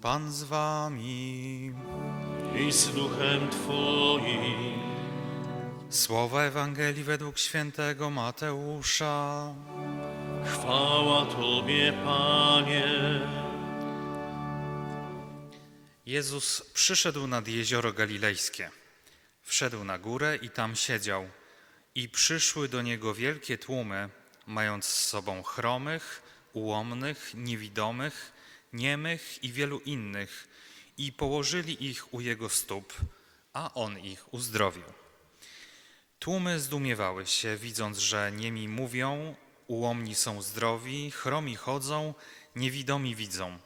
Pan z wami. i z duchem Twoim. Słowa Ewangelii według świętego Mateusza. Chwała Tobie, Panie. Jezus przyszedł nad jezioro galilejskie. Wszedł na górę i tam siedział. I przyszły do niego wielkie tłumy, mając z sobą chromych, ułomnych, niewidomych, niemych i wielu innych, i położyli ich u jego stóp, a on ich uzdrowił. Tłumy zdumiewały się, widząc, że niemi mówią, ułomni są zdrowi, chromi chodzą, niewidomi widzą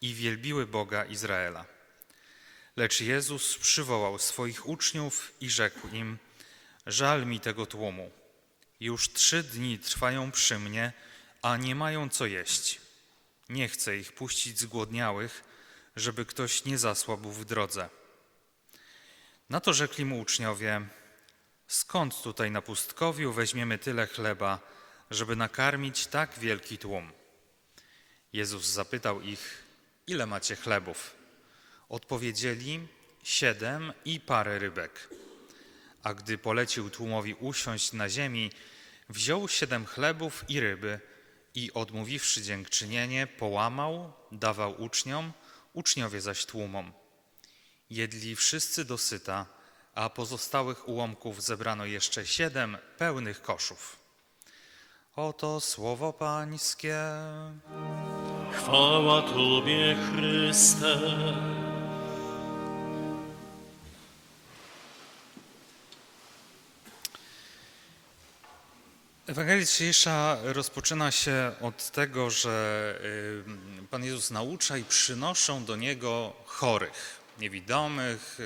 i wielbiły Boga Izraela. Lecz Jezus przywołał swoich uczniów i rzekł im: Żal mi tego tłumu. Już trzy dni trwają przy mnie, a nie mają co jeść. Nie chcę ich puścić zgłodniałych, żeby ktoś nie zasłabł w drodze. Na to rzekli mu uczniowie: Skąd tutaj na pustkowiu weźmiemy tyle chleba, żeby nakarmić tak wielki tłum? Jezus zapytał ich: Ile macie chlebów? Odpowiedzieli: Siedem i parę rybek. A gdy polecił tłumowi usiąść na ziemi, wziął siedem chlebów i ryby i odmówiwszy dziękczynienie, połamał, dawał uczniom, uczniowie zaś tłumom. Jedli wszyscy dosyta, a pozostałych ułomków zebrano jeszcze siedem pełnych koszów. Oto słowo Pańskie. Chwała Tobie, Chryste. Ewangelia dzisiejsza rozpoczyna się od tego, że Pan Jezus naucza i przynoszą do Niego chorych, niewidomych,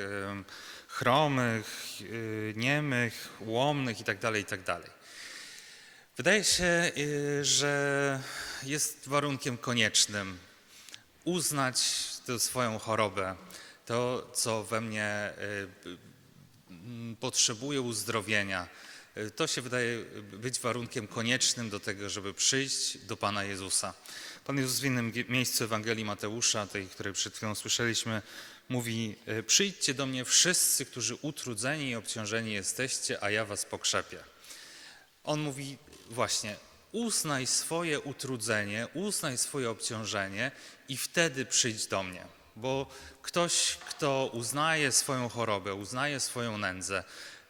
chromych, y, niemych, łomnych itd., itd. Wydaje się, y, że jest warunkiem koniecznym uznać tę swoją chorobę, to, co we mnie y, potrzebuje uzdrowienia. To się wydaje być warunkiem koniecznym do tego, żeby przyjść do Pana Jezusa. Pan Jezus w innym miejscu Ewangelii Mateusza, tej, której przed chwilą słyszeliśmy, mówi: y, Przyjdźcie do mnie wszyscy, którzy utrudzeni i obciążeni jesteście, a ja was pokrzepię. On mówi właśnie, uznaj swoje utrudzenie, uznaj swoje obciążenie i wtedy przyjdź do mnie. Bo ktoś, kto uznaje swoją chorobę, uznaje swoją nędzę,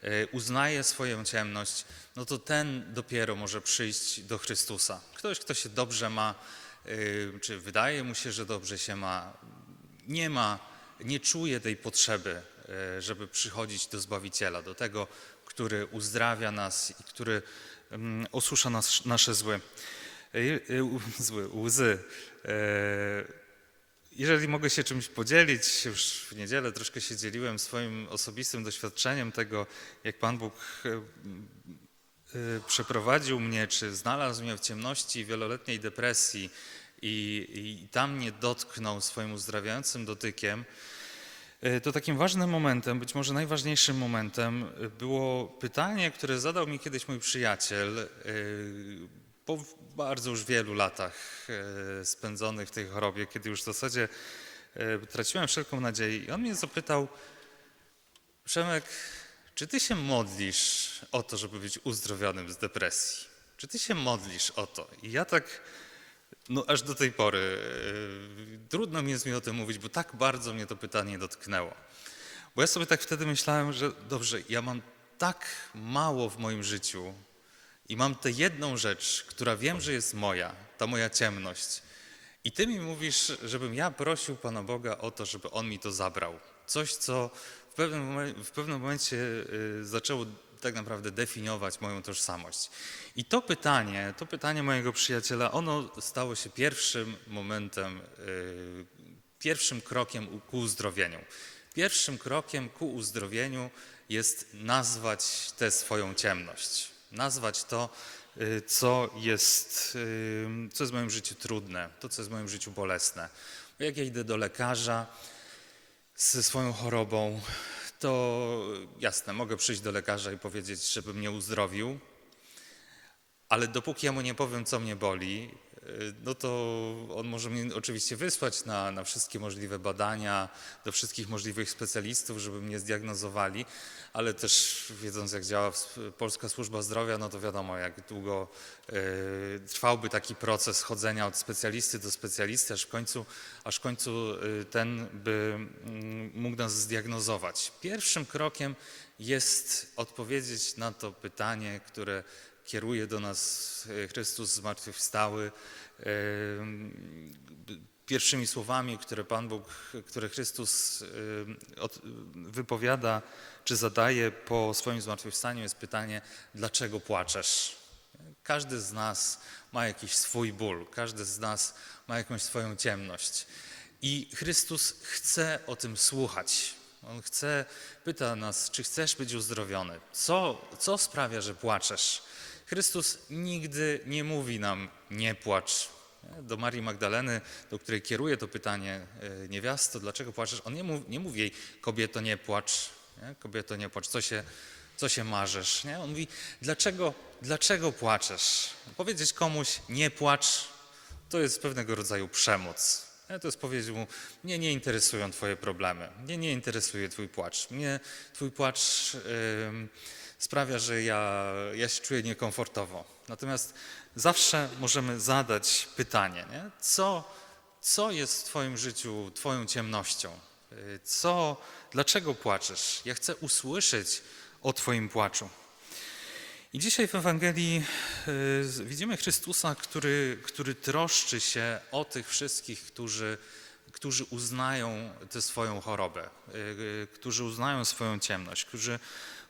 y, uznaje swoją ciemność, no to ten dopiero może przyjść do Chrystusa. Ktoś, kto się dobrze ma, y, czy wydaje mu się, że dobrze się ma, nie ma, nie czuje tej potrzeby, e, żeby przychodzić do Zbawiciela, do tego, który uzdrawia nas i który mm, osusza nas, nasze zły, zły, łzy. E, Jeżeli mogę się czymś podzielić, już w niedzielę troszkę się dzieliłem swoim osobistym doświadczeniem tego, jak Pan Bóg e, y, przeprowadził mnie, czy znalazł mnie w ciemności wieloletniej depresji i, i tam mnie dotknął swoim uzdrawiającym dotykiem, y, to takim ważnym momentem, być może najważniejszym momentem było pytanie, które zadał mi kiedyś mój przyjaciel po bardzo już wielu latach y, spędzonych w tej chorobie, kiedy już w zasadzie y, traciłem wszelką nadzieję. I on mnie zapytał, Przemek, czy ty się modlisz o to, żeby być uzdrowionym z depresji? Czy ty się modlisz o to? I ja tak, no aż do tej pory, yy, trudno mi jest mi o tym mówić, bo tak bardzo mnie to pytanie dotknęło. Bo ja sobie tak wtedy myślałem, że dobrze, ja mam tak mało w moim życiu i mam tę jedną rzecz, która wiem, że jest moja, ta moja ciemność. I ty mi mówisz, żebym ja prosił Pana Boga o to, żeby On mi to zabrał. Coś, co w pewnym, momen- w pewnym momencie y, zaczęło tak naprawdę definiować moją tożsamość. I to pytanie, to pytanie mojego przyjaciela, ono stało się pierwszym momentem, y, pierwszym krokiem ku uzdrowieniu. Pierwszym krokiem ku uzdrowieniu jest nazwać tę swoją ciemność. Nazwać to, y, co jest, y, co jest w moim życiu trudne, to, co jest w moim życiu bolesne. Bo jak ja idę do lekarza ze swoją chorobą, to jasne, mogę przyjść do lekarza i powiedzieć, żeby mnie uzdrowił, ale dopóki ja mu nie powiem, co mnie boli, no to on może mnie oczywiście wysłać na, na wszystkie możliwe badania, do wszystkich możliwych specjalistów, żeby mnie zdiagnozowali, ale też wiedząc jak działa Polska Służba Zdrowia, no to wiadomo jak długo y, trwałby taki proces chodzenia od specjalisty do specjalisty, aż w końcu, aż w końcu y, ten by mm, mógł nas zdiagnozować. Pierwszym krokiem jest odpowiedzieć na to pytanie, które kieruje do nas e, Chrystus zmartwychwstały. E, Pierwszymi słowami, które Pan Bóg, które Chrystus e, wypowiada czy zadaje po swoim zmartwychwstaniu jest pytanie, dlaczego płaczesz? Każdy z nas ma jakiś swój ból, każdy z nas ma jakąś swoją ciemność. I Chrystus chce o tym słuchać. On chce, pyta nas, czy chcesz być uzdrowiony? Co, co sprawia, że płaczesz? Chrystus nigdy nie mówi nam, nie płacz. Do Marii Magdaleny, do której kieruje to pytanie, e, niewiasto, dlaczego płaczesz? On nie, mów, nie mówi jej, kobieto, nie płacz. Nie? Kobieto, nie płacz. Co się, co się marzesz? Nie? On mówi, dlaczego, dlaczego płaczesz? Powiedzieć komuś, nie płacz, to jest pewnego rodzaju przemoc. To jest powiedzieć mu, mnie nie interesują twoje problemy, mnie nie interesuje twój płacz. Mnie twój płacz ym, sprawia, że ja, ja się czuję niekomfortowo. Natomiast zawsze możemy zadać pytanie, nie? Co, co jest w twoim życiu twoją ciemnością? Y, Co, dlaczego płaczesz? Ja chcę usłyszeć o twoim płaczu. I dzisiaj w Ewangelii y, widzimy Chrystusa, który, który troszczy się o tych wszystkich, którzy, którzy uznają tę swoją chorobę, y, którzy uznają swoją ciemność, którzy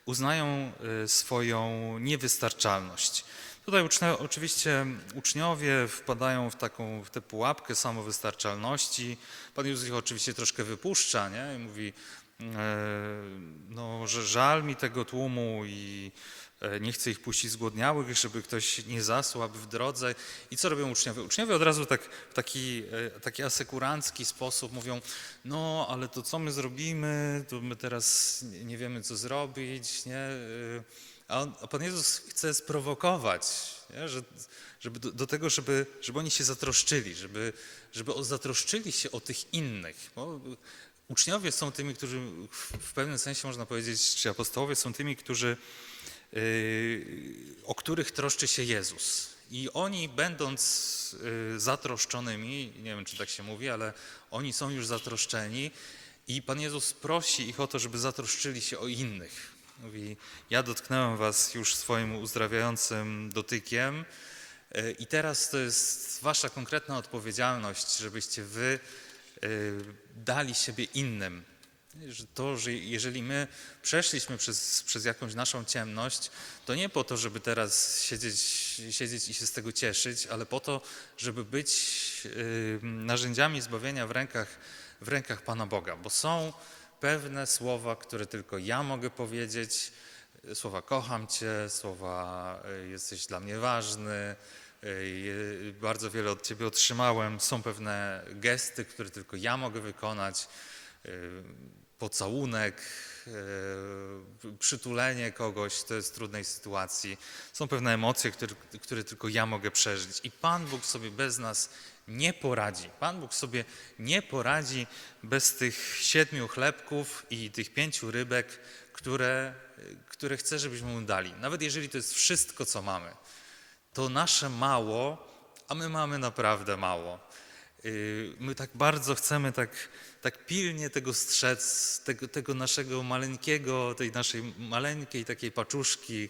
uznają y, swoją niewystarczalność. Tutaj ucznio, oczywiście uczniowie wpadają w taką w tę pułapkę samowystarczalności. Pan Jezus ich oczywiście troszkę wypuszcza nie? i mówi, e, no, że żal mi tego tłumu i nie chcę ich puścić zgłodniałych, żeby ktoś nie zasłabł w drodze. I co robią uczniowie? Uczniowie od razu tak, w taki, e, taki asekurancki sposób mówią, no ale to co my zrobimy, to my teraz nie- wiemy co zrobić, nie? E, A, on, a Pan Jezus chce sprowokować, nie? Że, żeby do, do tego, żeby, żeby oni się zatroszczyli, żeby, żeby zatroszczyli się o tych innych. Bo uczniowie są tymi, którzy w, pewnym sensie można powiedzieć, czy apostołowie są tymi, którzy, o których troszczy się Jezus. I oni będąc yy, zatroszczonymi, nie wiem czy tak się mówi, ale oni są już zatroszczeni i Pan Jezus prosi ich o to, żeby zatroszczyli się o innych. Mówi, ja dotknąłem was już swoim uzdrawiającym dotykiem e, i teraz to jest wasza konkretna odpowiedzialność, żebyście wy dali siebie innym. Że To, że jeżeli my przeszliśmy przez, przez jakąś naszą ciemność, to nie po to, żeby teraz siedzieć, siedzieć i się z tego cieszyć, ale po to, żeby być narzędziami zbawienia w rękach, w rękach Pana Boga, bo są pewne słowa, które tylko ja mogę powiedzieć, słowa kocham Cię, słowa y, jesteś dla mnie ważny, y, bardzo wiele od Ciebie otrzymałem, są pewne gesty, które tylko ja mogę wykonać, pocałunek, y, przytulenie kogoś, kto jest trudnej sytuacji, są pewne emocje, które, które tylko ja mogę przeżyć i Pan Bóg sobie bez nas nie poradzi. Pan Bóg sobie nie poradzi bez tych siedmiu chlebków i tych pięciu rybek, które, które chce, żebyśmy mu dali. Nawet jeżeli to jest wszystko, co mamy, to nasze mało, a my mamy naprawdę mało. Yy, My tak bardzo chcemy, tak, tak pilnie tego strzec, tego, tego naszego maleńkiego, tej naszej maleńkiej takiej paczuszki,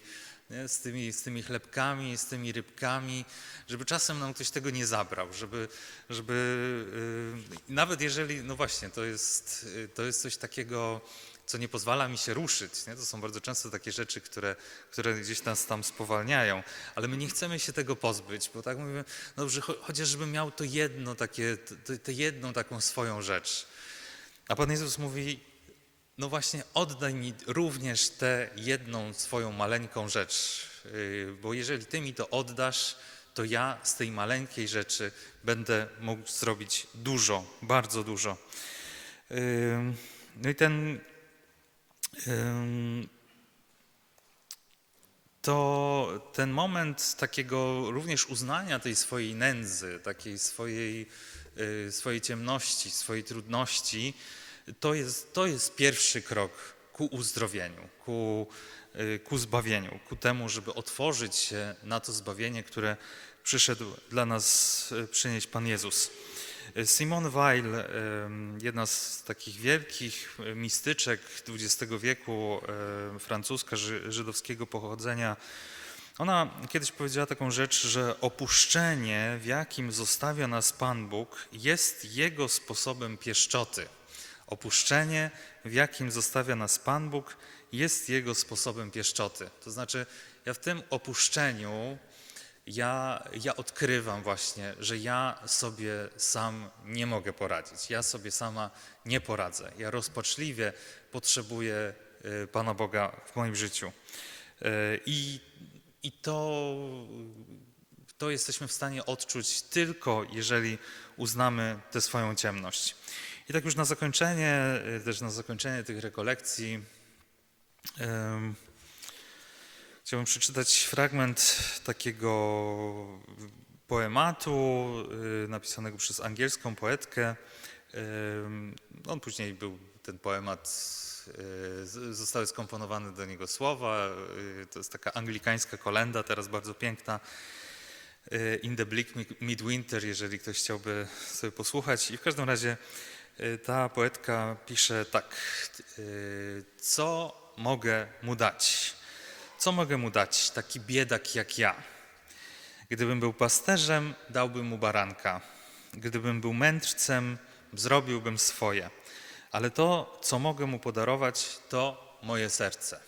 nie? Z, tymi, z tymi chlebkami, z tymi rybkami, żeby czasem nam ktoś tego nie zabrał, żeby, żeby yy, nawet jeżeli, no właśnie, to jest, yy, to jest coś takiego, co nie pozwala mi się ruszyć. Nie? To są bardzo często takie rzeczy, które, które gdzieś nas tam spowalniają, ale my nie chcemy się tego pozbyć, bo tak mówimy, no dobrze, cho- chociażby miał to jedno takie, tę- jedną taką swoją rzecz. A Pan Jezus mówi, no właśnie, oddaj mi również tę jedną swoją maleńką rzecz, yy, bo jeżeli Ty mi to oddasz, to ja z tej maleńkiej rzeczy będę mógł zrobić dużo, bardzo dużo. Yy, No i ten, to ten moment takiego również uznania tej swojej nędzy, takiej swojej, y, swojej ciemności, swojej trudności, to jest, to jest pierwszy krok ku uzdrowieniu, ku, y, ku zbawieniu, ku temu, żeby otworzyć się na to zbawienie, które przyszedł dla nas y, przynieść Pan Jezus. Simone Weil, jedna z takich wielkich mistyczek XX wieku, francuska, ży- żydowskiego pochodzenia, ona kiedyś powiedziała taką rzecz, że opuszczenie, w jakim zostawia nas Pan Bóg, jest Jego sposobem pieszczoty. Opuszczenie, w jakim zostawia nas Pan Bóg, jest Jego sposobem pieszczoty. To znaczy, ja w tym opuszczeniu ja, ja odkrywam właśnie, że ja sobie sam nie mogę poradzić. Ja sobie sama nie poradzę. Ja rozpaczliwie potrzebuję y, Pana Boga w moim życiu. Y, I, i to, to jesteśmy w stanie odczuć tylko, jeżeli uznamy tę swoją ciemność. I tak już na zakończenie, y, też na zakończenie tych rekolekcji, em, Chciałbym przeczytać fragment takiego poematu y, napisanego przez angielską poetkę. Ym, On później był, ten poemat, y, zostały skomponowane do niego słowa. y, To jest taka anglikańska kolenda, teraz bardzo piękna. y, In the Bleak Mi- Midwinter, jeżeli ktoś chciałby sobie posłuchać. I w każdym razie y, ta poetka pisze tak. y, Co mogę mu dać? Co mogę mu dać, taki biedak jak ja? Gdybym był pasterzem, dałbym mu baranka. Gdybym był mędrcem, zrobiłbym swoje. Ale to, co mogę mu podarować, to moje serce.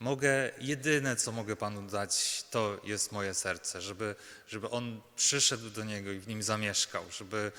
Mogę, jedyne co mogę Panu dać, to jest moje serce, żeby, żeby On przyszedł do Niego i w nim zamieszkał, żeby,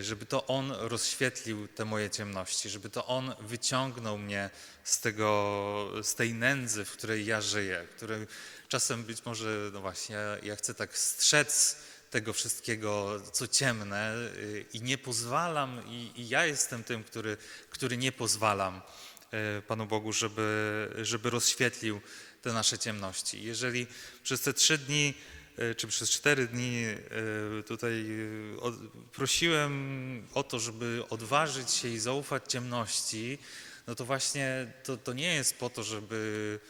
żeby to On rozświetlił te moje ciemności, żeby to On wyciągnął mnie z, tego, z tej nędzy, w której ja żyję, której czasem być może, no właśnie, ja, chcę tak strzec tego wszystkiego, co ciemne y, i nie pozwalam, i, i ja jestem tym, który, który nie pozwalam e, Panu Bogu, żeby, żeby rozświetlił te nasze ciemności. Jeżeli przez te trzy dni, czy przez cztery dni e, tutaj e, prosiłem o to, żeby odważyć się i zaufać ciemności, no to właśnie to, to nie jest po to, żeby,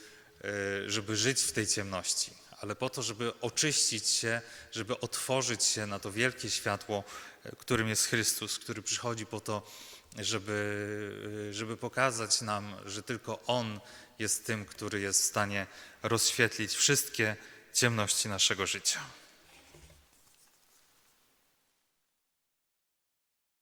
e, żeby żyć w tej ciemności, ale po to, żeby oczyścić się, żeby otworzyć się na to wielkie światło, e, którym jest Chrystus, który przychodzi po to, żeby, żeby pokazać nam, że tylko On jest tym, który jest w stanie rozświetlić wszystkie ciemności naszego życia.